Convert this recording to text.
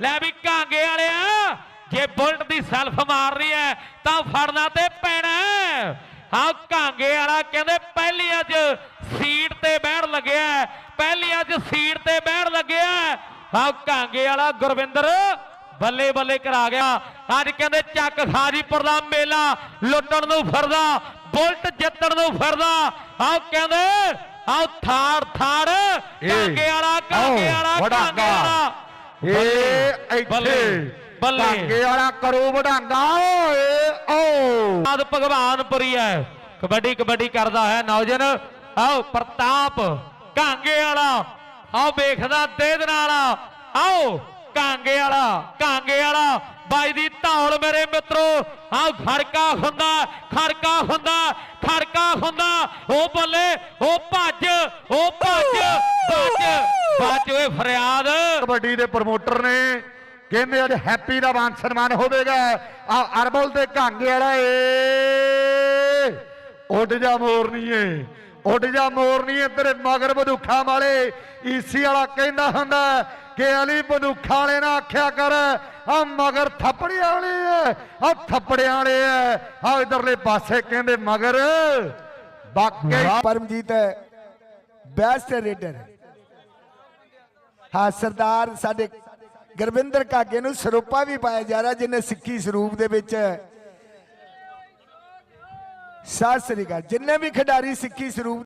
ਲੈ ਵੀ ਕਾਂਗੇ ਵਾਲਿਆ ਜੇ ਬੁਲਟ ਦੀ ਸੈਲਫ ਮਾਰ ਰਹੀ ਹੈ ਤਾਂ ਫੜਨਾ ਤੇ ਪੈਣਾ ਹੈ। ਕਾਂਗੇ ਵਾਲਾ ਕਹਿੰਦੇ ਪਹਿਲੀ ਅੱਜ ਸੀਟ ਤੇ ਬਹਿਣ ਲੱਗਿਆ। ਪਹਿਲੀ ਅੱਜ ਸੀਟ ਤੇ ਬਹਿਣ ਲੱਗਿਆ ਹੈ। ਹਾਂ ਕਾਂਗੇ ਵਾਲਾ ਗੁਰਵਿੰਦਰ ਬੱਲੇ ਬੱਲੇ ਕਰਾ ਗਿਆ ਅੱਜ ਕਹਿੰਦੇ ਚੱਕ ਖਾਜੀਪੁਰ ਦਾ ਮੇਲਾ ਲੁੱਟਣ ਨੂੰ ਫਿਰਦਾ ਬੁਲਟ ਜਿੱਤਣ ਨੂੰ ਫਿਰਦਾ ਆਹ ਕਹਿੰਦੇ ਆਹ ਥਾੜ ਥਾੜ ਕਾਂਗੇ ਵਾਲਾ ਕਾਂਗੇ ਵਾਲਾ ਕਾਂਗੇ ਵਾਲਾ ਬੱਲੇ, ਇੱਥੇ ਬੱਲੇ। ਧਾਗੇ ਵਾਲਾ ਕਰੂ ਵਡਾਂਗਾ ਓਏ ਓ। ਆਦ ਭਗਵਾਨਪੁਰੀ ਹੈ ਕਬੱਡੀ ਕਬੱਡੀ ਕਰਦਾ ਹੈ ਨੌਜਨ। ਆਓ ਪ੍ਰਤਾਪ ਕਾਂਗੇ ਵਾਲਾ। ਆਓ ਵੇਖਦਾ ਦੇ ਦੇ ਨਾਲ। ਆਓ ਕਾਂਗੇ ਵਾਲਾ ਕਾਂਗੇ ਵਾਲਾ। ਬਾਈ ਦੀ ਧੌਲ ਮੇਰੇ ਮਿੱਤਰੋ। ਆਓ ਖੜਕਾ ਹੁੰਦਾ ਖੜਕਾ ਹੁੰਦਾ ਖੜਕਾ ਹੁੰਦਾ। ਉਹ ਬੱਲੇ ਉਹ ਭੱਜ ਉਹ ਭੱਜ ਭੱਜ। ਭੱਜ ਓਏ ਫਰਿਆਦ। ਕਬੱਡੀ ਦੇ ਪ੍ਰਮੋਟਰ ਨੇ, ਕਹਿੰਦੇ ਅੱਜ ਹੈਪੀ ਦਾ ਮਾਨ ਸਨਮਾਨ ਹੋਵੇਗਾ। ਆ ਅਰਬਲ ਤੇ ਘਾਂਗੇ ਵਾਲਾ ਏ। ਉੱਡ ਜਾ ਮੋਰਨੀਏ, ਉੱਡ ਜਾ ਮੋਰਨੀਏ ਤੇਰੇ ਮਗਰ ਬਦੂਖਾਂ ਵਾਲੇ। ਈਸੀ ਵਾਲਾ ਕਹਿੰਦਾ ਹੁੰਦਾ ਕਿ ਅਲੀ ਬਦੂਖਾਂ ਵਾਲੇ ਨਾ ਆਖਿਆ ਕਰ ਆ ਮਗਰ ਥੱਪੜਿਆਂ ਵਾਲੇ ਐ ਆ ਥੱਪੜਿਆਂ ਵਾਲੇ ਐ। ਆ ਇਧਰਲੇ ਪਾਸੇ ਕਹਿੰਦੇ ਮਗਰ, ਬਾਕੀ ਪਰਮਜੀਤ ਬੈਸਟ ਰੇਡਰ ਹਾਂ, ਸਰਦਾਰ ਸਾਡੇ ਗੁਰਵਿੰਦਰ ਕਾਗੇ ਨੂੰ ਸਰੂਪਾ ਵੀ ਪਾਇਆ ਜਾ ਰਿਹਾ ਜਿਹਨੇ ਸਿੱਖੀ ਸਰੂਪ ਦੇ ਵਿੱਚ। ਸਤਿ ਸ੍ਰੀ ਅਕਾਲ। ਜਿੰਨੇ ਵੀ ਖਿਡਾਰੀ ਸਿੱਖੀ ਸਰੂਪ